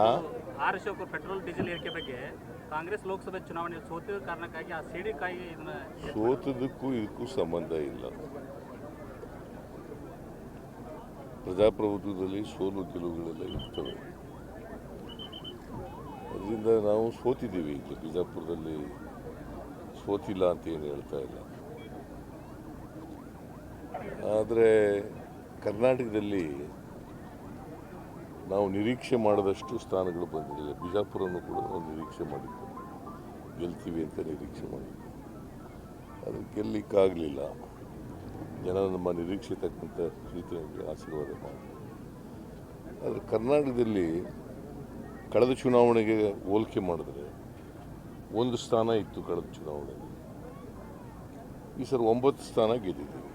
R Ashok petrol diesel ಏರಿಕೆ ಬಗ್ಗೆ ಕಾಂಗ್ರೆಸ್ ಲೋಕಸಭೆ ಚುನಾವಣೆ ಸೋತಿದ ಕಾರಣಕ್ಕಾಗಿ ಆ ಸಿಡಿಕಾಯಿ ಇದನ್ನ ಸೋತದಕ್ಕೂ ಇದಕ್ಕೂ ಸಂಬಂಧ ಇಲ್ಲ. ಪ್ರಜಾಪ್ರಭುತ್ವದಲ್ಲಿ ಸೋಲು ಗೆಲುವುಗಳೆಲ್ಲ ಇರ್ತವೆ. ಅದರಿಂದ ನಾವು ಸೋತಿದ್ದೀವಿ ಈಗ ಬಿಜಾಪುರದಲ್ಲಿ. ಸೋತಿಲ್ಲ ಅಂತ ಏನು ಹೇಳ್ತಾ ಇಲ್ಲ. ಆದರೆ ಕರ್ನಾಟಕದಲ್ಲಿ ನಾವು ನಿರೀಕ್ಷೆ ಮಾಡದಷ್ಟು ಸ್ಥಾನಗಳು ಬಂದಿರಲಿಲ್ಲ. ಬಿಜಾಪುರವನ್ನು ಕೂಡ ನಾವು ನಿರೀಕ್ಷೆ ಮಾಡಿದ್ದೆ ಗೆಲ್ತೀವಿ ಅಂತ ನಿರೀಕ್ಷೆ ಮಾಡಿದ್ದೆ ಅದು ಗೆಲ್ಲಿಕ್ಕಾಗಲಿಲ್ಲ. ಜನ ನಮ್ಮ ನಿರೀಕ್ಷೆ ತಕ್ಕಂಥ ರೀತಿಯಲ್ಲಿ ಆಶೀರ್ವಾದ ಮಾಡಿ. ಆದರೆ ಕರ್ನಾಟಕದಲ್ಲಿ ಕಳೆದ ಚುನಾವಣೆಗೆ ಹೋಲಿಕೆ ಮಾಡಿದ್ರೆ ಒಂದು ಸ್ಥಾನ ಇತ್ತು ಕಳೆದ ಚುನಾವಣೆಯಲ್ಲಿ. ಈ ಸರ್ ಒಂಬತ್ತು ಸ್ಥಾನ ಗೆದ್ದಿದ್ದೀವಿ.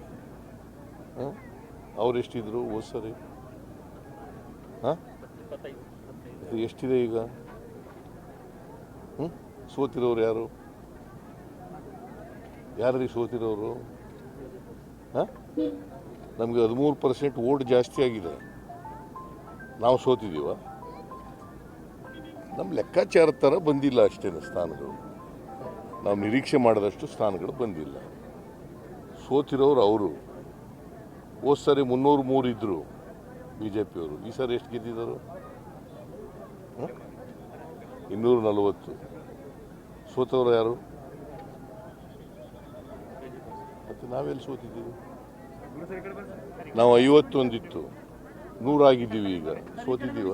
ಅವರೆಷ್ಟಿದ್ರು? ಹೋದ ಸರಿ. ಹಾಂ? ಎಷ್ಟಿದೆ ಈಗ? ಹ್ಞೂ ಸೋತಿರೋರು ಯಾರು? ಯಾರೀ ಸೋತಿರೋರು? ಹಾಂ? ನಮಗೆ ಹದಿಮೂರು ಪರ್ಸೆಂಟ್ ಓಟ್ ಜಾಸ್ತಿ ಆಗಿದೆ. ನಾವು ಸೋತಿದ್ದೀವ? ನಮ್ಮ ಲೆಕ್ಕಾಚಾರ ಥರ ಬಂದಿಲ್ಲ ಅಷ್ಟೇ ಸ್ಥಾನಗಳು. ನಾವು ನಿರೀಕ್ಷೆ ಮಾಡಿದಷ್ಟು ಸ್ಥಾನಗಳು ಬಂದಿಲ್ಲ. ಸೋತಿರೋರು ಅವರು. ಹೋದ ಮುನ್ನೂರು ಮೂರು ಇದ್ದರು ಬಿ ಜೆ ಪಿಯವರು ಈ ಸಾರಿ ಎಷ್ಟು ಗೆದ್ದಿದ್ದರು? ಇನ್ನೂರ ನಲವತ್ತು. ಸೋತವರು ಯಾರು? ಮತ್ತು ನಾವೆಲ್ಲಿ ಸೋತಿದ್ದೀವಿ? ನಾವು ಐವತ್ತೊಂದಿತ್ತು ನೂರಾಗಿದ್ದೀವಿ ಈಗ. ಸೋತಿದ್ದೀವ?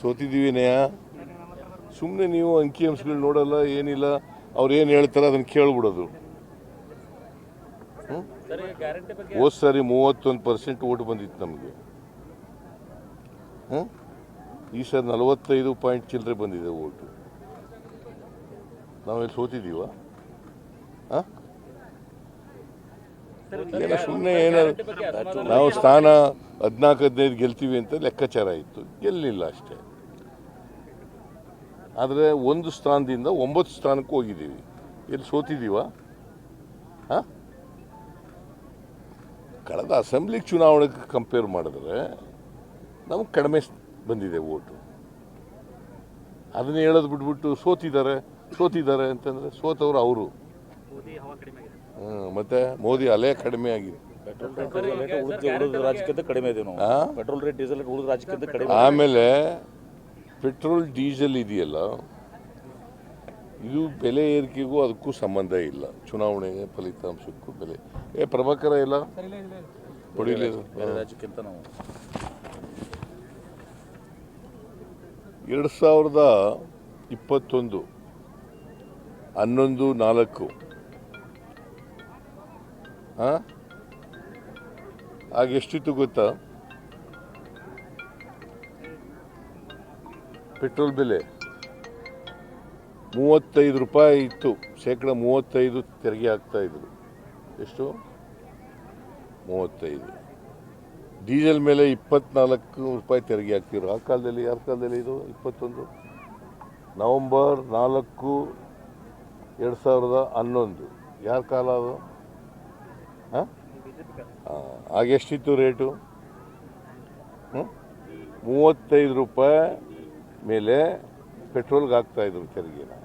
ಸೋತಿದ್ದೀವಿ ನೇಯ ಸುಮ್ಮನೆ ನೀವು ಅಂಕಿ ಅಂಶಗಳು ನೋಡಲ್ಲ, ಏನಿಲ್ಲ, ಅವ್ರು ಏನು ಹೇಳ್ತಾರೆ ಅದನ್ನು ಕೇಳ್ಬಿಡೋದು. ಬಗ್ಗೆ ಹೋದ್ ಸಾರಿ ಮೂವತ್ತೊಂದು ಪರ್ಸೆಂಟ್ ಓಟ್ ಬಂದಿತ್ತು ನಮಗೆ? ಈ ಸರಿ ನಲವತ್ತೈದು ಪಾಯಿಂಟ್ ಚಿಲ್ಲರೆ ಬಂದಿದೆ ಓಟು. ನಾವೆಲ್ಲಿ ಸೋತಿದ್ದೀವ? ಏನೋ ಸುಮ್ಮನೆ ಏನಾದ್ರು ನಾವು ಸ್ಥಾನ ಹದಿನಾಲ್ಕು ಹದಿನೈದು ಗೆಲ್ತೀವಿ ಅಂತ ಲೆಕ್ಕಾಚಾರ ಇತ್ತು. ಗೆಲ್ಲಿಲ್ಲ ಅಷ್ಟೇ. ಆದರೆ ಒಂದು ಸ್ಥಾನದಿಂದ ಒಂಬತ್ತು ಸ್ಥಾನಕ್ಕೆ ಹೋಗಿದ್ದೀವಿ. ಎಲ್ಲಿ ಸೋತಿದ್ದೀವ? ಹಾಂ? ಕಳೆದ ಅಸೆಂಬ್ಲಿ ಚುನಾವಣೆಗೆ ಕಂಪೇರ್ ಮಾಡಿದ್ರೆ ನಮಗೆ ಕಡಿಮೆ ಬಂದಿದೆ ಓಟು. ಅದನ್ನೇ ಹೇಳೋದು ಬಿಟ್ಬಿಟ್ಟು ಸೋತಿದ್ದಾರೆ ಸೋತಿದ್ದಾರೆ ಅಂತಂದರೆ ಸೋತವರು ಅವರು. ಮೋದಿ ಹವಾ ಕಡಿಮೆ ಆಗಿದೆ. ಮತ್ತು ಮೋದಿ ಅಲೆ ಕಡಿಮೆ ಆಗಿದೆ. ಪೆಟ್ರೋಲ್ ರೇಟ್ ಉಳಿದ ಉಳಿದ ಕಡಿಮೆ ಇದೆ ನಾವು. ಆ? ಪೆಟ್ರೋಲ್ ರೇಟ್ ಡೀಸೆಲ್ ಕಡಿಮೆ ಆಮೇಲೆ ಪೆಟ್ರೋಲ್ ಡೀಸೆಲ್ ಇದೆಯಲ್ಲ ಇದು ಬೆಲೆ ಏರಿಕೆಗೂ ಅದಕ್ಕೂ ಸಂಬಂಧ ಇಲ್ಲ. ಚುನಾವಣೆ ಫಲಿತಾಂಶಕ್ಕೂ ಬೆಲೆ. ಏ ಪ್ರಭಾಕರ ಇಲ್ಲ? ರಾಜ್ಯಕ್ಕಿಂತ ನಾವು. ಎರಡು ಸಾವಿರದ ಇಪ್ಪತ್ತೊಂದು ಹನ್ನೊಂದು ನಾಲ್ಕು. ಹಾಂ ಆಗ ಎಷ್ಟಿತ್ತು ಗೊತ್ತಾ? ಪೆಟ್ರೋಲ್ ಬೆಲೆ. ಮೂವತ್ತೈದು ರೂಪಾಯಿ ಇತ್ತು. ಶೇಕಡ ಮೂವತ್ತೈದು ತೆರಿಗೆ ಹಾಕ್ತಾ ಇದ್ರು. ಎಷ್ಟು? ಮೂವತ್ತೈದು. ಡೀಸೆಲ್ ಮೇಲೆ ಇಪ್ಪತ್ನಾಲ್ಕು ರೂಪಾಯಿ ತೆರಿಗೆ ಹಾಕ್ತಿದ್ರು. ಆ ಕಾಲದಲ್ಲಿ ಯಾರ ಕಾಲದಲ್ಲಿ ಇದು ಇಪ್ಪತ್ತೊಂದು. ನವಂಬರ್ ನಾಲ್ಕು ಎರಡು ಸಾವಿರದ ಹನ್ನೊಂದು. ಯಾರ ಕಾಲ ಅದು? ಹಾಂ? ಆಗ ಎಷ್ಟಿತ್ತು ರೇಟು? ಮೂವತ್ತೈದು ರೂಪಾಯಿ ಮೇಲೆ ಪೆಟ್ರೋಲ್ಗೆ ಹಾಕ್ತಾಯಿದ್ರು ತೆರಿಗೆನ.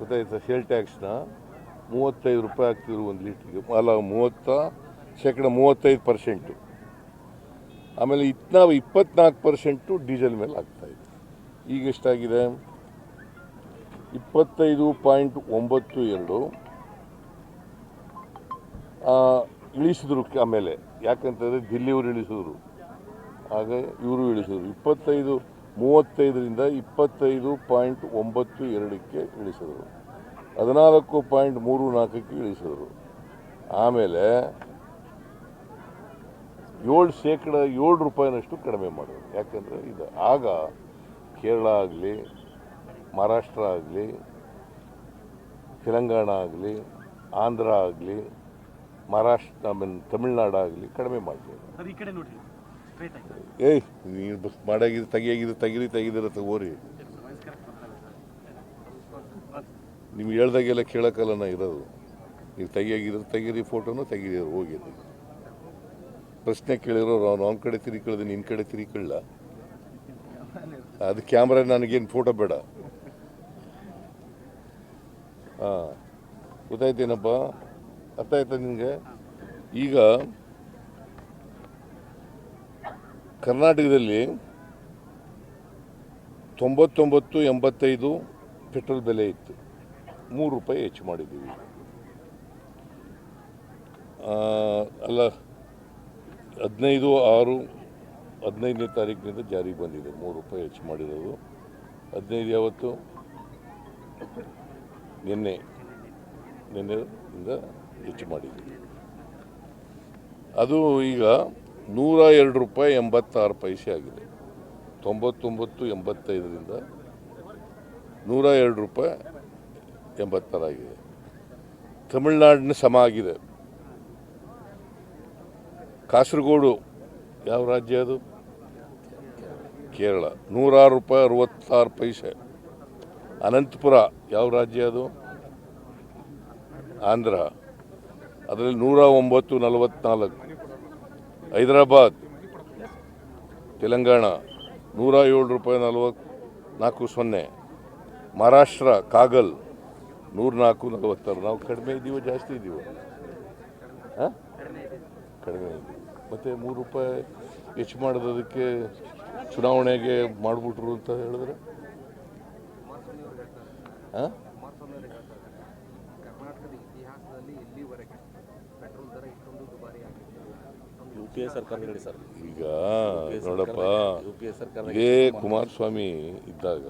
ಗೊತ್ತಾಯ್ತಾ ಸೇಲ್ ಟ್ಯಾಕ್ಸ್ನ ಮೂವತ್ತೈದು ರೂಪಾಯಿ ಹಾಕ್ತಿದ್ರು ಒಂದು ಲೀಟ್ರಿಗೆ. ಅಲ್ಲ, ಮೂವತ್ತ, ಶೇಕಡ ಮೂವತ್ತೈದು ಪರ್ಸೆಂಟು ಆಮೇಲೆ ಇತ್ ನಾವು ಇಪ್ಪತ್ನಾಲ್ಕು ಪರ್ಸೆಂಟು ಡೀಸೆಲ್ ಮೇಲೆ ಹಾಕ್ತಾಯಿದ್ವಿ ಈಗ ಎಷ್ಟಾಗಿದೆ? ಇಪ್ಪತ್ತೈದು ಪಾಯಿಂಟ್ ಒಂಬತ್ತು ಎರಡು. ಇಳಿಸಿದ್ರು ಆಮೇಲೆ. ಯಾಕಂತಂದರೆ ದಿಲ್ಲಿಯವರು ಇಳಿಸಿದ್ರು. ಹಾಗೆ ಇವರು ಇಳಿಸಿದ್ರು. ಇಪ್ಪತ್ತೈದು, ಮೂವತ್ತೈದರಿಂದ ಇಪ್ಪತ್ತೈದು ಪಾಯಿಂಟ್ ಒಂಬತ್ತು ಎರಡಕ್ಕೆ ಇಳಿಸಿದ್ರು. ಹದಿನಾಲ್ಕು ಪಾಯಿಂಟ್ ಮೂರು ನಾಲ್ಕಕ್ಕೆ ಇಳಿಸಿದರು. ಆಮೇಲೆ ಏಳು ಶೇಕಡ ಏಳು ರೂಪಾಯಿನಷ್ಟು ಕಡಿಮೆ ಮಾಡಿದರು. ಯಾಕಂದರೆ ಇದು ಆಗ ಕೇರಳ ಆಗಲಿ ಮಹಾರಾಷ್ಟ್ರ ಆಗಲಿ ತೆಲಂಗಾಣ ಆಗಲಿ ಆಂಧ್ರ ಆಗಲಿ ಮಹಾರಾಷ್ಟ್ರ ಆಮೇಲೆ ಮೀನ್ ತಮಿಳ್ನಾಡು ಆಗಲಿ ಕಡಿಮೆ ಮಾಡ್ತೀವಿ ಏಯ್ ಬಸ್ ಮಾಡಾಗಿದ್ದು ತೆಗಿಯಾಗಿದ್ದು ತೆಗಿರಿ ತೆಗಿದಿರ ತಗೋರಿ. ನಿಮ್ಗೆ ಹೇಳ್ದಾಗೆಲ್ಲ ಕೇಳೋಕ್ಕಲ್ಲ ನಾ ಇರೋದು. ನೀವು ತೆಗಿಯಾಗಿದ್ರೆ ತೆಗೀರಿ ಫೋಟೋನು ತೆಗೀರಿ ಹೋಗಿದ್ದು ಪ್ರಶ್ನೆ ಕೇಳಿರೋರು ಅವ್ನು ಅವ್ನ ಕಡೆ ತಿರುಗಿಕೊಳ್ಳೋದು ನಿನ್ನ ಕಡೆ ತಿರುಗಿಕೊಳ್ಳ ಅದು ಕ್ಯಾಮ್ರಾ ನನಗೇನು ಫೋಟೋ ಬೇಡ. ಹಾಂ, ಗೊತ್ತಾಯ್ತೇನಪ್ಪ? ಅರ್ಥ ಆಯ್ತಾ ನಿನಗೆ? ಈಗ ಕರ್ನಾಟಕದಲ್ಲಿ ತೊಂಬತ್ತೊಂಬತ್ತು ಎಂಬತ್ತೈದು ಪೆಟ್ರೋಲ್ ಬೆಲೆ ಇತ್ತು. ಮೂರು ರೂಪಾಯಿ ಹೆಚ್ಚು ಮಾಡಿದ್ದೀವಿ. ಅಲ್ಲ, ಹದಿನೈದು, ಆರು, ಹದಿನೈದನೇ ತಾರೀಕಿನಿಂದ ಜಾರಿಗೆ ಬಂದಿದೆ. ಮೂರು ರೂಪಾಯಿ ಹೆಚ್ಚು ಮಾಡಿರೋದು. ಹದಿನೈದು ಯಾವತ್ತು? ನಿನ್ನೆ. ನಿನ್ನೆಯಿಂದ ಹೆಚ್ಚು ಮಾಡಿದ್ದೀವಿ. ಅದು ಈಗ ನೂರ ಎರಡು ರೂಪಾಯಿ ಎಂಬತ್ತಾರು ಪೈಸೆ ಆಗಿದೆ. ತೊಂಬತ್ತೊಂಬತ್ತು ಎಂಬತ್ತೈದರಿಂದ ನೂರ ಎರಡು ರೂಪಾಯಿ ಎಂಬತ್ತಾರಾಗಿದೆ ತಮಿಳ್ನಾಡಿನ ಸಮ ಆಗಿದೆ. ಕಾಸರಗೋಡು ಯಾವ ರಾಜ್ಯ ಅದು? ಕೇರಳ. ನೂರಾರು ರೂಪಾಯಿ ಅರವತ್ತಾರು ಪೈಸೆ. ಅನಂತಪುರ ಯಾವ ರಾಜ್ಯ ಅದು? ಆಂಧ್ರ. ಅದರಲ್ಲಿ ನೂರ ಒಂಬತ್ತು ನಲವತ್ನಾಲ್ಕು. ಹೈದರಾಬಾದ್. ತೆಲಂಗಾಣ. ನೂರ ಏಳು ರೂಪಾಯಿ ನಲವತ್ತು ನಾಲ್ಕು ಸೊನ್ನೆ. ಮಹಾರಾಷ್ಟ್ರ, ಕಾಗಲ್. ನೂರ ನಾಲ್ಕು ನಲವತ್ತಾರು. ನಾವು ಕಡಿಮೆ ಇದ್ದೀವೋ ಜಾಸ್ತಿ ಇದ್ದೀವೋ ಹಾಂ? ಕಡಿಮೆ ಇದ್ದೀವಿ ಮತ್ತು ಮೂರು ರೂಪಾಯಿ ಹೆಚ್ಚು ಮಾಡೋದಕ್ಕೆ ಚುನಾವಣೆಗೆ ಮಾಡಿಬಿಟ್ರು ಅಂತ ಹೇಳಿದ್ರೆ? ಹಾಂ? ಈಗ ನೋಡಪ್ಪ ಇದೇ ಕುಮಾರಸ್ವಾಮಿ ಇದ್ದಾಗ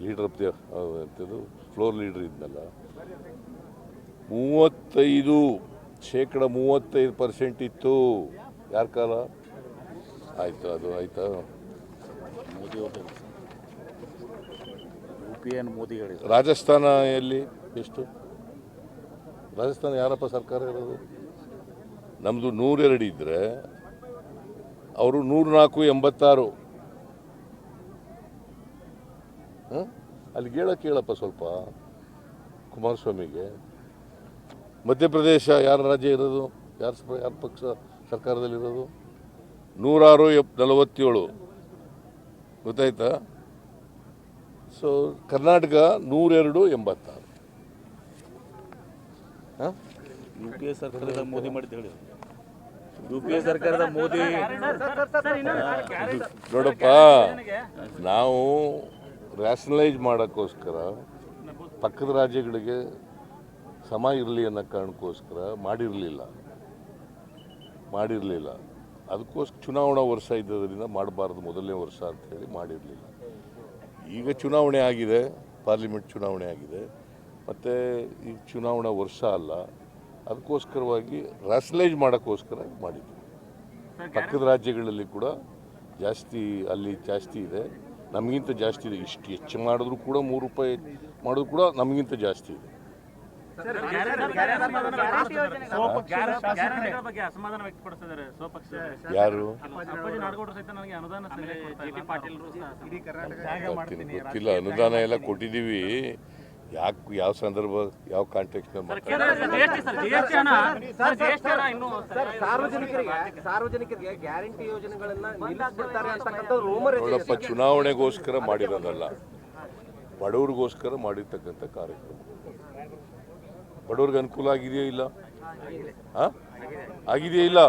leader of the floor leader ಇದ್ನಲ್ಲ. ಮೂವತ್ತೈದು ಶೇಕಡ ಮೂವತ್ತೈದು ಪರ್ಸೆಂಟ್ ಇತ್ತು. ಯಾರ ಕಾಲ? ಆಯ್ತು ಅದು ಆಯ್ತಾ? ಮೋದಿ ರಾಜಸ್ಥಾನ ಎಲ್ಲಿ ಎಷ್ಟು? ರಾಜಸ್ಥಾನ ಯಾರಪ್ಪ ಸರ್ಕಾರ ಇರೋದು? ನಮ್ಮದು ನೂರೆರಡು ಇದ್ದರೆ ಅವರು ನೂರು ನಾಲ್ಕು ಎಂಬತ್ತಾರು ಹ? ಅಲ್ಲಿ ಕೇಳಕ್ಕೆ ಕೇಳಪ್ಪ ಸ್ವಲ್ಪ ಕುಮಾರಸ್ವಾಮಿಗೆ. ಮಧ್ಯಪ್ರದೇಶ ಯಾರ ರಾಜ್ಯ ಇರೋದು? ಯಾರು ಯಾರ ಪಕ್ಷ ಸರ್ಕಾರದಲ್ಲಿರೋದು? ನೂರಾರು ಎಪ್ ನಲವತ್ತೇಳು. ಗೊತ್ತಾಯ್ತಾ? ಸೊ ಕರ್ನಾಟಕ ನೂರೆರಡು ಎಂಬತ್ತಾರು. ಹಾಂ? ಯು ಪಿ ಎ ಸರ್ಕಾರದ ಮೋದಿ ಮಾಡಿದ್ದೇಳಿ ಯು ಪಿ ಎ ಸರ್ಕಾರದ ಮೋದಿ. ನೋಡಪ್ಪ ನಾವು ರ್ಯಾಷನಲೈಸ್ ಮಾಡೋಕ್ಕೋಸ್ಕರ ಪಕ್ಕದ ರಾಜ್ಯಗಳಿಗೆ ಸಮ ಇರಲಿ ಅನ್ನೋ ಕಾರಣಕ್ಕೋಸ್ಕರ ಮಾಡಿರಲಿಲ್ಲ. ಮಾಡಿರಲಿಲ್ಲ. ಅದಕ್ಕೋಸ್ಕರ ಚುನಾವಣಾ ವರ್ಷ ಇದ್ದದರಿಂದ ಮಾಡಬಾರ್ದು ಮೊದಲನೇ ವರ್ಷ ಅಂತ ಹೇಳಿ ಮಾಡಿರಲಿಲ್ಲ. ಈಗ ಚುನಾವಣೆ ಆಗಿದೆ, ಪಾರ್ಲಿಮೆಂಟ್ ಚುನಾವಣೆ ಆಗಿದೆ. ಮತ್ತು ಈಗ ಚುನಾವಣಾ ವರ್ಷ ಅಲ್ಲ, ಅದಕ್ಕೋಸ್ಕರವಾಗಿ ರ್ಯಾಷನಲೈಸ್ ಮಾಡೋಕ್ಕೋಸ್ಕರ ಮಾಡಿದ್ವಿ. ಪಕ್ಕದ ರಾಜ್ಯಗಳಲ್ಲಿ ಕೂಡ ಜಾಸ್ತಿ, ಅಲ್ಲಿ ಜಾಸ್ತಿ ಇದೆ. ನಮಗಿಂತ ಜಾಸ್ತಿ ಇದೆ. ಇಷ್ಟು ಹೆಚ್ಚು ಮಾಡಿದ್ರು ಕೂಡ ಮೂರು ರೂಪಾಯಿ ಮಾಡಿದ್ರು ಕೂಡ ನಮಗಿಂತ ಜಾಸ್ತಿ ಇದೆ. ಯಾರು? ಅಪ್ಪಾಜಿ ನಾಡಗೌಡರು ಸಹಿತ ನನಗೆ ಅನುದಾನ ಜಿ ಟಿ ಪಾಟೀಲ್ ಗೊತ್ತಿಲ್ಲ. ಗೊತ್ತಿಲ್ಲ ಅನುದಾನ ಎಲ್ಲ ಕೊಟ್ಟಿದ್ದೀವಿ. ಯಾಕೆ ಯಾವ ಸಂದರ್ಭ ಯಾವ ಕಾಂಟೆಕ್ಸ್ ಸಾರ್ವಜನಿಕರಿಗೆ ಗ್ಯಾರಂಟಿ ಯೋಜನೆಗಳನ್ನ ನೋಡಪ್ಪ ಚುನಾವಣೆಗೋಸ್ಕರ ಮಾಡಿರೋದಲ್ಲ. ಬಡವ್ರಿಗೋಸ್ಕರ ಮಾಡಿರ್ತಕ್ಕಂಥ ಕಾರ್ಯಕ್ರಮ. ಬಡವ್ರಿಗೆ ಅನುಕೂಲ ಆಗಿದೆಯಾ ಇಲ್ಲ? ಹಾಂ ಆಗಿದೆಯಾ ಇಲ್ಲ?